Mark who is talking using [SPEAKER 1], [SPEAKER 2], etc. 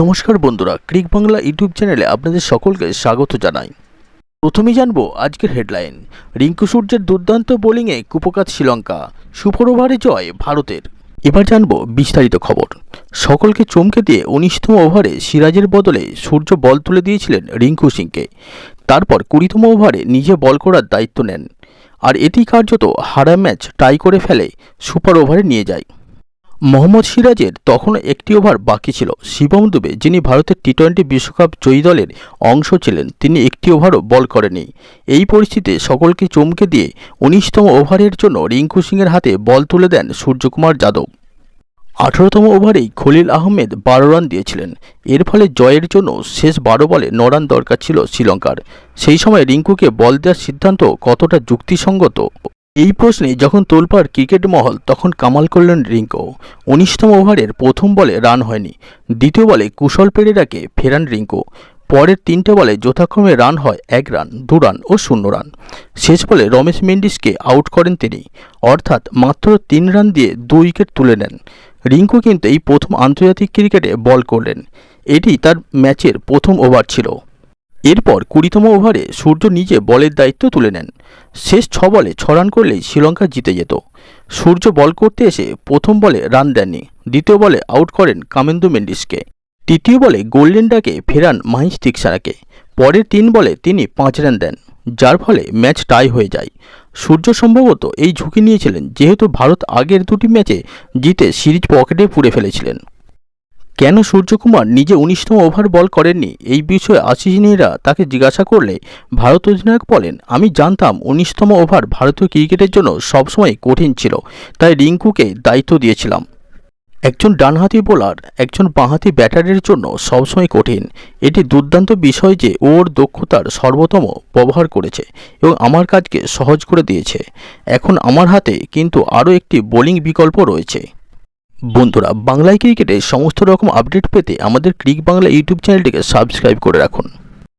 [SPEAKER 1] নমস্কার বন্ধুরা, ক্রিক বাংলা ইউটিউব চ্যানেলে আপনাদের সকলকে স্বাগত জানাই। প্রথমেই জানব আজকের হেডলাইন, রিঙ্কু সূর্যের দুর্দান্ত বোলিংয়ে কুপকাত শ্রীলঙ্কা সুপার ওভারে জয় ভারতের। এবার জানব বিস্তারিত খবর, সকলকে চমকে দিয়ে উনিশতম ওভারে সিরাজের বদলে সূর্য বল তুলে দিয়েছিলেন রিঙ্কু সিংকে, তারপর কুড়িতম ওভারে নিজে বল করার দায়িত্ব নেন, আর এটি কার্যত হারা ম্যাচ টাই করে ফেলে সুপার ওভারে নিয়ে যায়। মোহাম্মদ সিরাজের তখনও একটি ওভার বাকি ছিল। শিবম দুবে, যিনি ভারতের টি টোয়েন্টি বিশ্বকাপ জয়ী দলের অংশ ছিলেন, তিনি একটি ওভারও বল করেনি এই পরিস্থিতিতে সকলকে চমকে দিয়ে উনিশতম ওভারের জন্য রিঙ্কু সিংয়ের হাতে বল তুলে দেন সূর্যকুমার যাদব। আঠারোতম ওভারেই খলিল আহমেদ বারো রান দিয়েছিলেন। এর ফলে জয়ের জন্য শেষ বারো বলে ন রান দরকার ছিল শ্রীলঙ্কার। সেই সময় রিঙ্কুকে বল দেওয়ার সিদ্ধান্ত কতটা যুক্তিসঙ্গত এই প্রশ্নে যখন তোলপাড় ক্রিকেট মহল, তখন কামাল করলেন রিঙ্কো। উনিশতম ওভারের প্রথম বলে রান হয়নি। দ্বিতীয় বলে কুশল পেরেরাকে ফেরান রিঙ্কো। পরের তিনটে বলে যথাক্রমে রান হয় এক রান, দু রান ও শূন্য রান। শেষ বলে রমেশ মেন্ডিসকে আউট করেন তিনি। অর্থাৎ মাত্র তিন রান দিয়ে দু উইকেট তুলে নেন। রিঙ্কু কিন্তু এই প্রথম আন্তর্জাতিক ক্রিকেটে বল করলেন। এটি তার ম্যাচের প্রথম ওভার ছিল। এরপর কুড়িতম ওভারে সূর্য নিজে বলের দায়িত্ব তুলে নেন। শেষ ছ বলে ছ রান করলেই শ্রীলঙ্কা জিতে যেত। সূর্য বল করতে এসে প্রথম বলে রান দেননি, দ্বিতীয় বলে আউট করেন কামেন্দু মেন্ডিসকে। তৃতীয় বলে গোল্ডেন ডাকে ফেরান মাহিশ তিকসারাকে। পরের তিন বলে তিনি পাঁচ রান দেন, যার ফলে ম্যাচ টাই হয়ে যায়। সূর্য সম্ভবত এই ঝুঁকি নিয়েছিলেন, যেহেতু ভারত আগের দুটি ম্যাচে জিতে সিরিজ পকেটে পুড়ে ফেলেছিলেন। কেন সূর্যকুমার নিজে উনিশতম ওভার বল করেননি? এই বিষয়ে আশিস নেহরা তাকে জিজ্ঞাসা করলে ভারত অধিনায়ক বলেন, আমি জানতাম উনিশতম ওভার ভারতীয় ক্রিকেটের জন্য সবসময় কঠিন ছিল, তাই রিঙ্কুকে দায়িত্ব দিয়েছিলাম। একজন ডানহাতি বোলার, একজন বাঁহাতি ব্যাটারের জন্য সবসময় কঠিন। এটি দুর্দান্ত বিষয় যে ওর দক্ষতার সর্বোত্তম ব্যবহার করেছে এবং আমার কাজকে সহজ করে দিয়েছে। এখন আমার হাতে কিন্তু আরও একটি বোলিং বিকল্প রয়েছে। বন্ধুরা, বাংলায় ক্রিকেটে সমস্ত রকম আপডেট পেতে আমাদের ক্রিক বাংলা ইউটিউব চ্যানেলটিকে সাবস্ক্রাইব করে রাখুন।